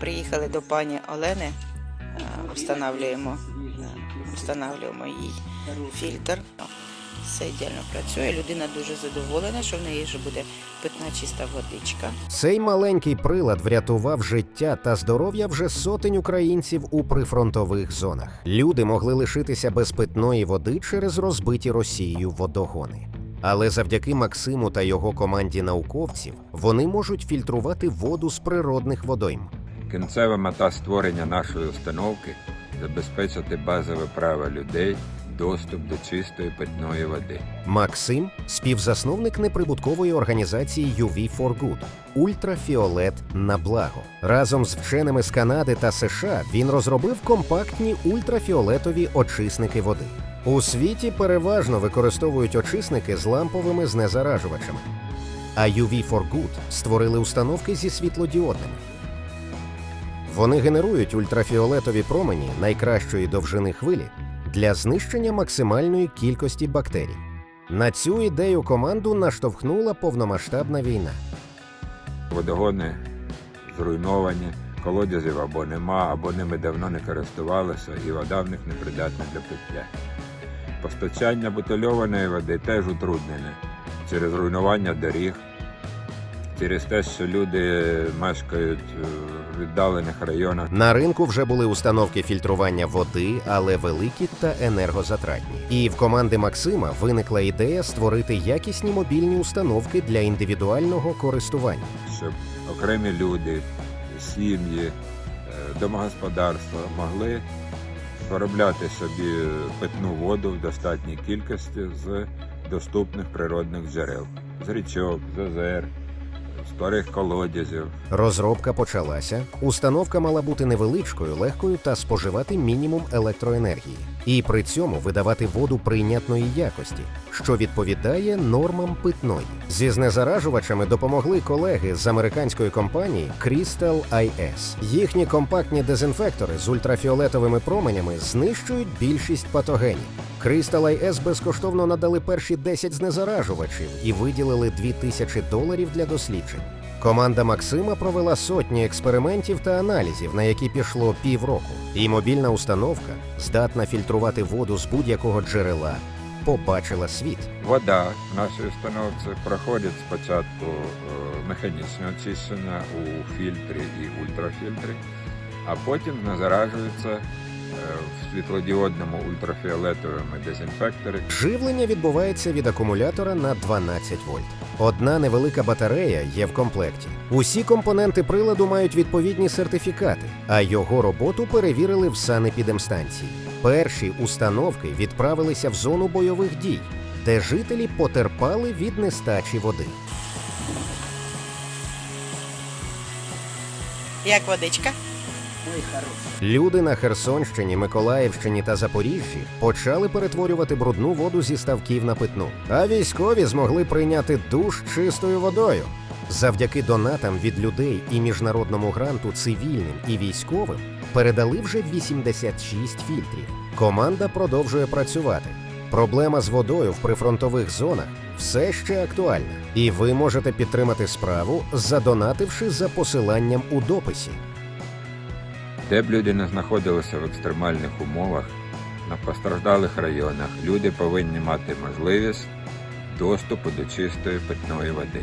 Приїхали до пані Олени, е, встановлюємо, встановлюємо їй фільтр. Все ідеально працює. Людина дуже задоволена, що в неї вже буде питна чиста водичка. Цей маленький прилад врятував життя та здоров'я вже сотень українців у прифронтових зонах. Люди могли лишитися без питної води через розбиті Росією водогони. Але завдяки Максиму та його команді науковців вони можуть фільтрувати воду з природних водойм. Кінцева мета створення нашої установки забезпечити базове право людей доступ до чистої питної води. Максим співзасновник неприбуткової організації UV for Good Ультрафіолет на благо. Разом з вченими з Канади та США він розробив компактні ультрафіолетові очисники води. У світі переважно використовують очисники з ламповими знезаражувачами. А UV for Good створили установки зі світлодіодними. Вони генерують ультрафіолетові промені найкращої довжини хвилі для знищення максимальної кількості бактерій. На цю ідею команду наштовхнула повномасштабна війна. Водогони зруйновані, колодязів або нема, або ними давно не користувалися, і вода в них непридатна для пиття. Постачання бутильованої води теж утруднене через руйнування доріг, через те, що люди мешкають е, в віддалених районах. На ринку вже були установки фільтрування води, але великі та енергозатратні. І в команди Максима виникла ідея створити якісні мобільні установки для індивідуального користування. щоб окремі люди, сім'ї, е, домогосподарства могли виробляти собі питну воду в достатній кількості з доступних природних джерел, з річок, з озер, старих колодязів. Розробка почалася. Установка мала бути невеличкою, легкою та споживати мінімум електроенергії, і при цьому видавати воду прийнятної якості, що відповідає нормам питної. Зі знезаражувачами допомогли колеги з американської компанії Crystal IS. Їхні компактні дезінфектори з ультрафіолетовими променями знищують більшість патогенів. Crystal IS безкоштовно надали перші 10 знезаражувачів і виділили 2000 доларів для досліджень. Команда Максима провела сотні експериментів та аналізів, на які пішло півроку. І мобільна установка, здатна фільтрувати воду з будь-якого джерела, побачила світ. Вода в нашій установці проходить спочатку е, механічне очищення у фільтрі і ультрафільтрі, а потім заражується е, в світлодіодному ультрафіолетовому дезінфекторі Живлення відбувається від акумулятора на 12 вольт. Одна невелика батарея є в комплекті. Усі компоненти приладу мають відповідні сертифікати, а його роботу перевірили в санепідемстанції. Перші установки відправилися в зону бойових дій, де жителі потерпали від нестачі води. Як водичка? Люди на Херсонщині, Миколаївщині та Запоріжжі почали перетворювати брудну воду зі ставків на питну. А військові змогли прийняти душ чистою водою. Завдяки донатам від людей і міжнародному гранту цивільним і військовим передали вже 86 фільтрів. Команда продовжує працювати. Проблема з водою в прифронтових зонах все ще актуальна, і ви можете підтримати справу, задонативши за посиланням у дописі. Де б люди не знаходилися в екстремальних умовах, на постраждалих районах, люди повинні мати можливість доступу до чистої питної води.